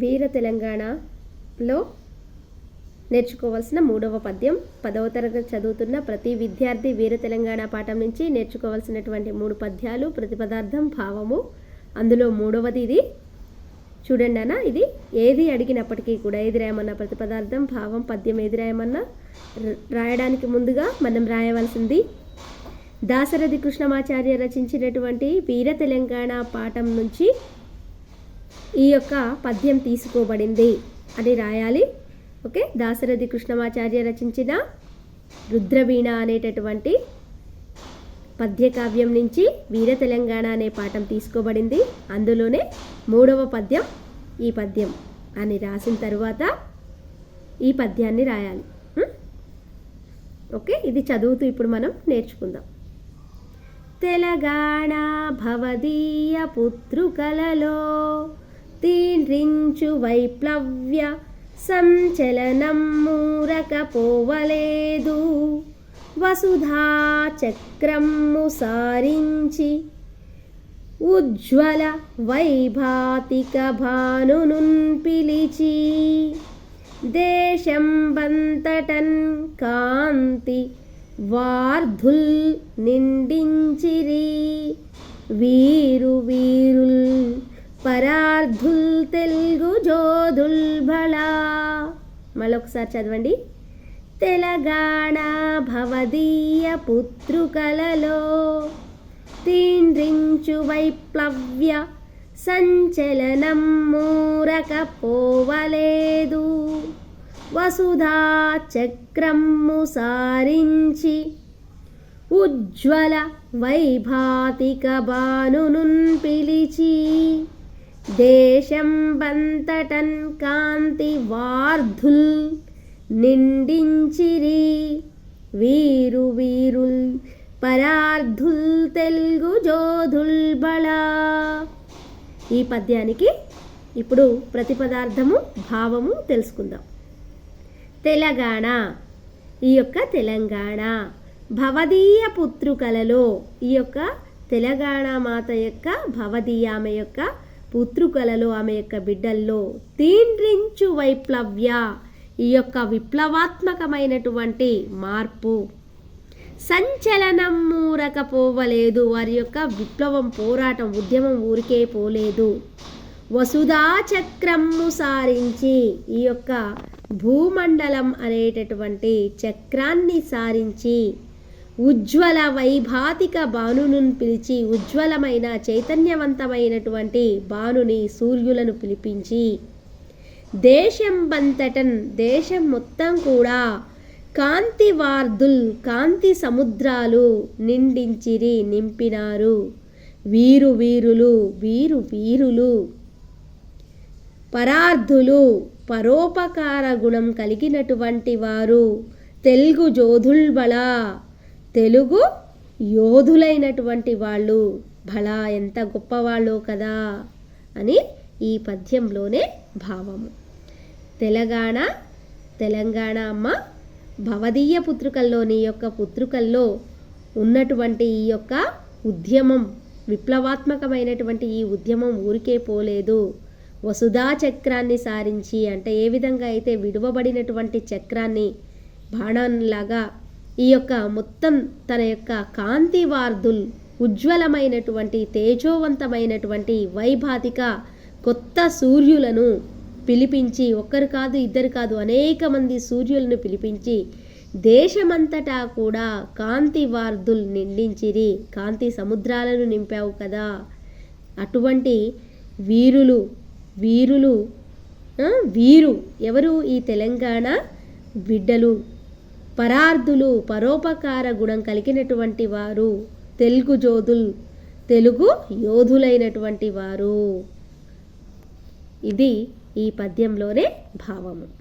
వీర తెలంగాణలో నేర్చుకోవాల్సిన మూడవ పద్యం. పదవ తరగతి చదువుతున్న ప్రతి విద్యార్థి వీర తెలంగాణ పాఠం నుంచి నేర్చుకోవాల్సినటువంటి మూడు పద్యాలు ప్రతిపదార్థం భావము. అందులో మూడవది ఇది. చూడండి అన్న ఇది ఏది అడిగినప్పటికీ కూడా ఏది రాయమన్నా ప్రతిపదార్థం భావం పద్యం ఏది రాయమన్నా రాయడానికి ముందుగా మనం రాయవలసింది దాశరథి కృష్ణమాచార్య రచించినటువంటి వీర తెలంగాణ పాఠం నుంచి ఈ యొక్క పద్యం తీసుకోబడింది. అని రాయాలి. ఓకే? దాశరథి కృష్ణమాచార్య రచించిన రుద్రవీణ అనేటటువంటి పద్యకావ్యం నుంచి వీర తెలంగాణ అనే పాఠం తీసుకోబడింది. అందులోనే మూడవ పద్యం ఈ పద్యం అని రాసిన తరువాత ఈ పద్యాన్ని రాయాలి. ఓకే? ఇది చదువుతూ ఇప్పుడు మనం నేర్చుకుందాం. తెలంగాణ భవదీయ పుత్రుకలలో తీండ్రించు వైప్లవ్య సంచలనం మూరకపోవలేదు. వసుధా చక్రము సారించి ఉజ్వల వైభాతిక భానునున్ పిలిచి దేశం బంతటన్ కాంతి వార్ధుల్ నిండించిరి. వీ మళ్ళొకసారి చదవండి. తెలంగాణ భవదీయ పుత్రుకలలో తీండ్రించు వైప్లవ్య సంచలనం మూరకపోవలేదు. వసుధా చక్రము సారించి ఉజ్వల వైభాతిక భానునున్ పిలిచి దేశం బంతటన్ కాంతి వార్ధుల్ నిండించిరి వీరు వీరుల్ పరార్ధుల్ తెలుగు జోధుల్ బళా. ఈ పద్యానికి ఇప్పుడు ప్రతిపదార్థము భావము తెలుసుకుందాం. తెలంగాణ. ఈ యొక్క తెలంగాణ భవదీయ పుత్రుకలలో ఈ యొక్క తెలంగాణ మాత యొక్క భవదీయామె యొక్క పుత్రుకలలో ఆమె యొక్క బిడ్డల్లో తీండ్రించు వైప్లవ్య. ఈ యొక్క విప్లవాత్మకమైనటువంటి మార్పు. సంచలనం మూరకపోవలేదు వారి యొక్క విప్లవం పోరాటం ఉద్యమం ఊరికే పోలేదు. వసుధా చక్రము సారించి ఈ యొక్క భూమండలం అనేటటువంటి చక్రాన్ని సారించి ఉజ్వల వైభాతిక బాణును పిలిచి ఉజ్వలమైన చైతన్యవంతమైనటువంటి బాణుని సూర్యులను పిలిపించి దేశం బంతటన్ దేశం మొత్తం కూడా కాంతి వార్ధుల్ కాంతి సముద్రాలు నిండించిరి నింపినారు. వీరు వీరులు వీరు వీరులు. పరార్థులు పరోపకార గుణం కలిగినటువంటి వారు. తెలుగు జోధుల్బళ తెలుగు యోధులైనటువంటి వాళ్ళు. భళా ఎంత గొప్పవాళ్ళు కదా అని ఈ పద్యంలోనే భావము. తెలంగాణ తెలంగాణ అమ్మ భవదీయ పుత్రికల్లోని ఈ యొక్క పుత్రికల్లో ఉన్నటువంటి ఈ యొక్క ఉద్యమం విప్లవాత్మకమైనటువంటి ఈ ఉద్యమం ఊరికే పోలేదు. వసుధా చక్రాన్ని సారించి అంటే ఏ విధంగా అయితే విడువబడినటువంటి చక్రాన్ని బాణంలాగా ఈ యొక్క మొత్తం తన యొక్క కాంతి కాంతివార్ధుల్ ఉజ్వలమైనటువంటి తేజోవంతమైనటువంటి వైభాతిక కొత్త సూర్యులను పిలిపించి ఒక్కరు కాదు ఇద్దరు కాదు అనేక మంది సూర్యులను పిలిపించి దేశమంతటా కూడా కాంతి వార్దులు నిండించిరి. కాంతి సముద్రాలను నింపావు కదా. అటువంటి వీరులు వీరులు వీరు ఎవరు? ఈ తెలంగాణ బిడ్డలు. పరార్థులు పరోపకార గుణం కలిగినటువంటి వారు తెలుగు జోధులు తెలుగు యోధులైనటువంటి వారు. ఇది ఈ పద్యంలోనే భావము.